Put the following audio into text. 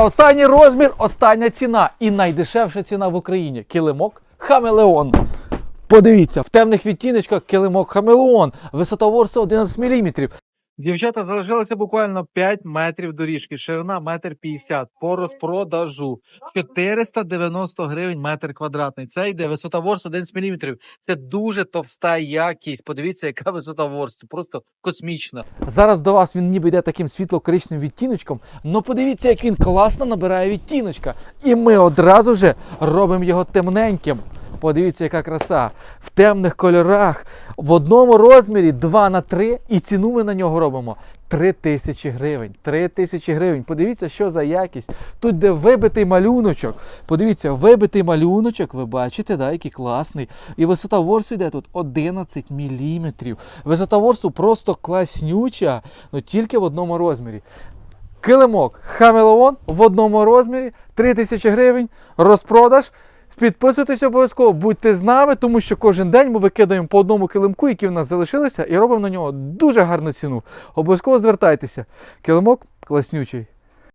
Останній розмір, остання ціна. І найдешевша ціна в Україні. Килимок Хамелеон. Подивіться, в темних відтіночках килимок Хамелеон. Висота ворсу 11 мм. Дівчата залишилося буквально 5 метрів доріжки, ширина метр 50 по розпродажу. 490 гривень метр квадратний. Це йде висота ворсу 11 мм. Це дуже товста якість. Подивіться, яка висота ворсу. Просто космічна. Зараз до вас він ніби йде таким світло-коричневим відтіночком. Ну подивіться, як він класно набирає відтіночка. І ми одразу же робимо його темненьким. Подивіться, яка краса. В темних кольорах, в одному розмірі 2 на 3 і ціну ми на нього робимо 3 тисячі гривень. 3 тисячі гривень. Подивіться, що за якість. Тут де вибитий малюночок. Подивіться, вибитий малюночок, ви бачите, да, який класний. І висота ворсу йде тут 11 мм. Висота ворсу просто класнюча, але тільки в одному розмірі. Килимок Хамелеон в одному розмірі 3 тисячі гривень, розпродаж. Підписуйтесь обов'язково, будьте з нами, тому що кожен день ми викидаємо по одному килимку, які в нас залишилися, і робимо на нього дуже гарну ціну. Обов'язково звертайтеся. Килимок класнючий.